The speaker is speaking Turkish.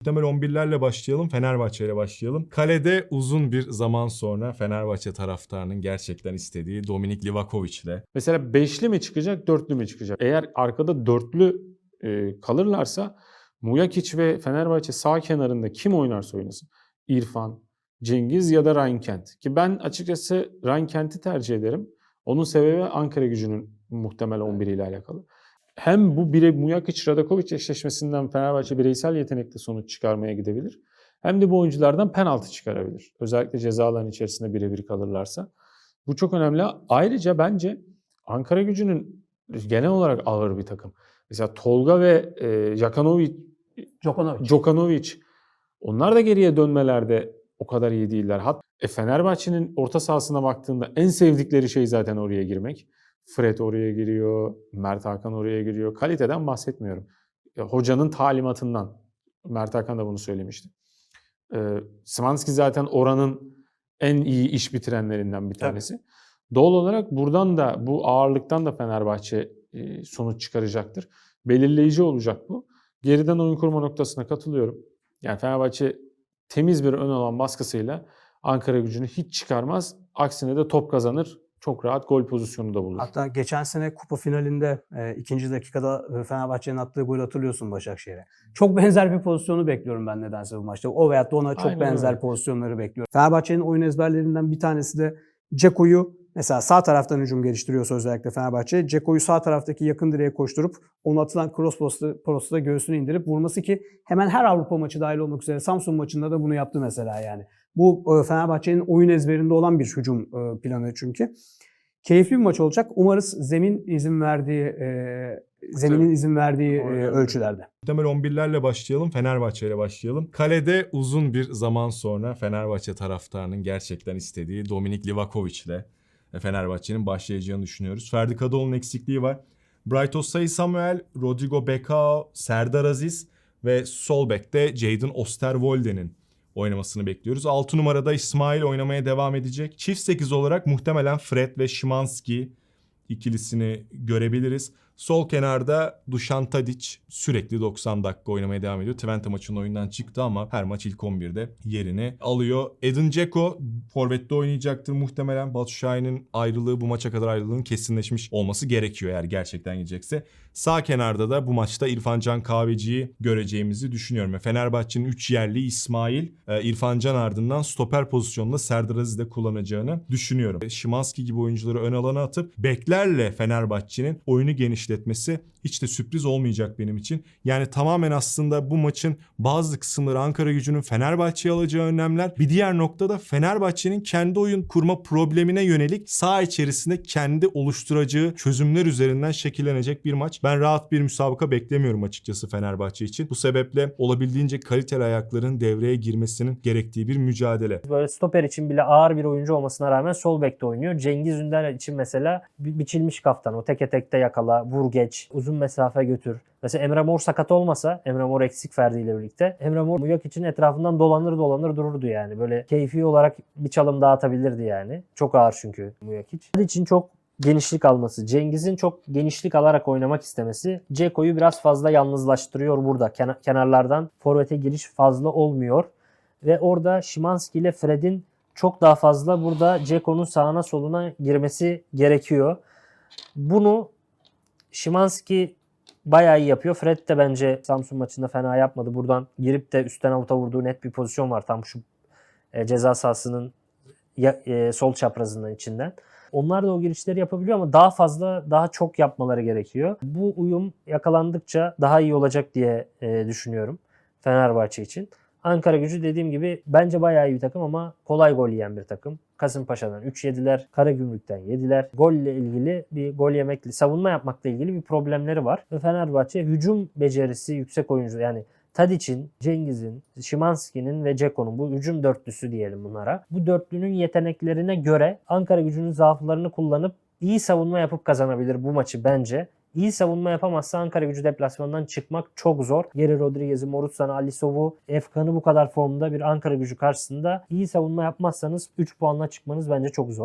Muhtemel 11'lerle başlayalım. Fenerbahçe ile başlayalım. Kalede uzun bir zaman sonra Fenerbahçe taraftarının gerçekten istediği Dominik Livakovic ile Mesela beşli mi çıkacak, dörtlü mü çıkacak? Eğer arkada dörtlü e, kalırlarsa Mujakic ve Fenerbahçe sağ kenarında kim oynarsa oynasın. İrfan, Cengiz ya da Ryan. Ki ben açıkçası Ryan tercih ederim. Onun sebebi Ankara gücünün muhtemel 11 ile alakalı. Hem bu bire Mujakic Radakovic eşleşmesinden Fenerbahçe bireysel yetenekle sonuç çıkarmaya gidebilir. Hem de bu oyunculardan penaltı çıkarabilir. Özellikle cezaların içerisinde birebir kalırlarsa. Bu çok önemli. Ayrıca bence Ankara gücünün genel olarak ağır bir takım. Mesela Tolga ve e, Jakanovic, Djokovic. Djokanovic onlar da geriye dönmelerde o kadar iyi değiller. Hat e, Fenerbahçe'nin orta sahasına baktığında en sevdikleri şey zaten oraya girmek. Fred oraya giriyor, Mert Hakan oraya giriyor. Kaliteden bahsetmiyorum. E, hocanın talimatından. Mert Hakan da bunu söylemişti. E, Smanski zaten oranın en iyi iş bitirenlerinden bir tanesi. Doğal olarak buradan da bu ağırlıktan da Fenerbahçe e, sonuç çıkaracaktır. Belirleyici olacak bu. Geriden oyun kurma noktasına katılıyorum. Yani Fenerbahçe temiz bir ön alan baskısıyla Ankara gücünü hiç çıkarmaz. Aksine de top kazanır. Çok rahat gol pozisyonu da bulur. Hatta geçen sene kupa finalinde e, ikinci dakikada e, Fenerbahçe'nin attığı golü hatırlıyorsun Başakşehir'e. Çok benzer bir pozisyonu bekliyorum ben nedense bu maçta. O veyahut da ona çok Aynen benzer öyle. pozisyonları bekliyorum. Fenerbahçe'nin oyun ezberlerinden bir tanesi de Ceko'yu mesela sağ taraftan hücum geliştiriyorsa özellikle Fenerbahçe. Ceko'yu sağ taraftaki yakın direğe koşturup onu atılan cross da göğsüne indirip vurması ki hemen her Avrupa maçı dahil olmak üzere Samsun maçında da bunu yaptı mesela yani. Bu e, Fenerbahçe'nin oyun ezberinde olan bir hücum e, planı çünkü. Keyifli bir maç olacak. Umarız zemin izin verdiği e, zeminin izin verdiği Aynen ölçülerde. Muhtemel 11'lerle başlayalım. Fenerbahçe ile başlayalım. Kalede uzun bir zaman sonra Fenerbahçe taraftarının gerçekten istediği Dominik Livakovic ile Fenerbahçe'nin başlayacağını düşünüyoruz. Ferdi Kadıoğlu'nun eksikliği var. Bright Osayi Samuel, Rodrigo Becao, Serdar Aziz ve sol bekte Jadon Osterwolde'nin oynamasını bekliyoruz. 6 numarada İsmail oynamaya devam edecek. Çift 8 olarak muhtemelen Fred ve Şimanski ikilisini görebiliriz. Sol kenarda Dušan Tadic sürekli 90 dakika oynamaya devam ediyor. Twente maçının oyundan çıktı ama her maç ilk 11'de yerini alıyor. Edin Dzeko forvette oynayacaktır muhtemelen. Batu ayrılığı bu maça kadar ayrılığının kesinleşmiş olması gerekiyor eğer gerçekten gidecekse. Sağ kenarda da bu maçta İrfan Can Kahveci'yi göreceğimizi düşünüyorum. Ve Fenerbahçe'nin 3 yerli İsmail, e, İrfan Can ardından stoper pozisyonunda Serdar Aziz de kullanacağını düşünüyorum. Şimanski gibi oyuncuları ön alana atıp beklerle Fenerbahçe'nin oyunu genişletmesi hiç de sürpriz olmayacak benim için. Yani tamamen aslında bu maçın bazı kısımları Ankara gücünün Fenerbahçe'ye alacağı önlemler. Bir diğer noktada Fenerbahçe'nin kendi oyun kurma problemine yönelik saha içerisinde kendi oluşturacağı çözümler üzerinden şekillenecek bir maç. Ben rahat bir müsabaka beklemiyorum açıkçası Fenerbahçe için. Bu sebeple olabildiğince kaliteli ayakların devreye girmesinin gerektiği bir mücadele. Böyle stoper için bile ağır bir oyuncu olmasına rağmen sol bekte oynuyor. Cengiz Ünder için mesela bi- biçilmiş kaftan. O teke tekte yakala, vur geç, uzun mesafe götür. Mesela Emre Mor sakat olmasa, Emre Mor eksik Ferdi ile birlikte. Emre Mor Muyak için etrafından dolanır dolanır dururdu yani. Böyle keyfi olarak bir çalım daha yani. Çok ağır çünkü Muyak için çok genişlik alması, Cengiz'in çok genişlik alarak oynamak istemesi Ceko'yu biraz fazla yalnızlaştırıyor burada. Kenar- kenarlardan forvete giriş fazla olmuyor. Ve orada Şimanski ile Fred'in çok daha fazla burada Ceko'nun sağına soluna girmesi gerekiyor. Bunu Şimanski bayağı iyi yapıyor. Fred de bence Samsun maçında fena yapmadı. Buradan girip de üstten avuta vurduğu net bir pozisyon var. Tam şu e, ceza sahasının e, sol çaprazından içinden. Onlar da o girişleri yapabiliyor ama daha fazla, daha çok yapmaları gerekiyor. Bu uyum yakalandıkça daha iyi olacak diye e, düşünüyorum Fenerbahçe için. Ankara gücü dediğim gibi bence bayağı iyi bir takım ama kolay gol yiyen bir takım. Kasımpaşa'dan 3 yediler, Karagümrük'ten yediler. Golle ilgili bir gol yemekle, savunma yapmakla ilgili bir problemleri var. Ve Fenerbahçe hücum becerisi yüksek oyuncu yani Tadic'in, Cengiz'in, Şimanski'nin ve Ceko'nun bu hücum dörtlüsü diyelim bunlara. Bu dörtlünün yeteneklerine göre Ankara gücünün zaaflarını kullanıp iyi savunma yapıp kazanabilir bu maçı bence. İyi savunma yapamazsa Ankara gücü deplasmandan çıkmak çok zor. Geri Rodriguez'i, Morutsan'ı, Alisov'u, Efkan'ı bu kadar formda bir Ankara gücü karşısında iyi savunma yapmazsanız 3 puanla çıkmanız bence çok zor.